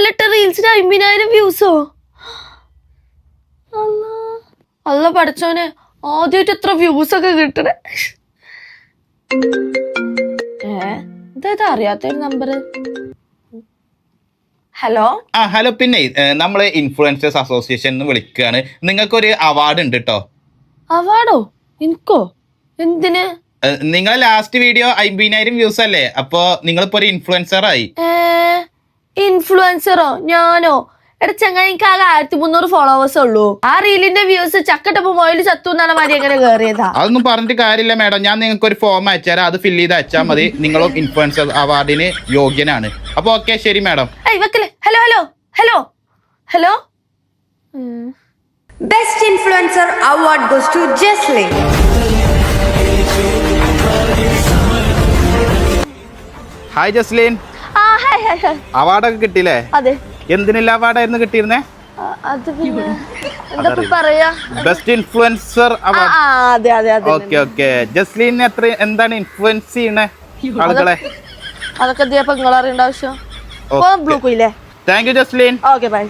ഇന്നലിട്ട റീൽസിന് അമ്പതിനായിരം വ്യൂസോ അല്ല പഠിച്ചോനെ ആദ്യമായിട്ട് എത്ര വ്യൂസ് ഒക്കെ കിട്ടണേ? ഏ ഇതേതാ അറിയാത്തൊരു നമ്പർ ഹലോ? ആ ഹലോ പിന്നെ നമ്മളെ ഇൻഫ്ലുവൻസേഴ്സ് അസോസിയേഷൻ എന്ന് നിങ്ങൾക്ക് ഒരു അവാർഡ് ഉണ്ട് കേട്ടോ അവാർഡോ എനിക്കോ? എന്തിന്? നിങ്ങളെ ലാസ്റ്റ് വീഡിയോ അമ്പതിനായിരം വ്യൂസ് അല്ലേ? അപ്പോ നിങ്ങളിപ്പോ ഒരു ഇൻഫ്ലുവൻസർ ആയി. ഏ ഇൻഫ്ലുവൻസറോ ഞാനോ? എടാ ചങ്ങായി എനിക്ക് ആകെ ആയിരത്തി മുന്നൂറ് ഫോളോവേഴ്സ് ഉള്ളൂ. ആ റീലിന്റെ വ്യൂസ് ചക്കട്ടപ്പ് മോയിൽ ചത്തു എന്നാണ് മാതിരി എങ്ങനെ കേറിയതാ. അതൊന്നും പറഞ്ഞിട്ട് കാര്യമില്ല മാഡം. ഞാൻ നിങ്ങൾക്ക് ഒരു ഫോം അയച്ചുതരാം. അത് ഫില്ല് ചെയ്ത് അയച്ചാൽ മതി. നിങ്ങളും ഇൻഫ്ലുവൻസർ അവാർഡിന് യോഗ്യനാണ്. അപ്പൊ ഓക്കെ ശരി മാഡം. ഏയ് വെക്കല്ലേ hello hello hello hello best influencer award goes to Jaslin hi Jasleen അവാർഡൊക്കെ കിട്ടിയില്ലേ? അതെ. എന്തിനുള്ള അവാർഡായിരുന്നു കിട്ടിയിരുന്നേ? ബെസ്റ്റ് ഇൻഫ്ലുവൻസർ അവാർഡ് അതെ അതെ അതെ. ഓക്കെ ഓക്കെ ജസ്ലീൻ എത്ര എന്താണ് ഇൻഫ്ലുവൻസ് ചെയ്യണേ ആളുകളെ? അതൊക്കെ നിങ്ങൾ അറിയേണ്ട ആവശ്യം. Thank you Jasleen. Okay bye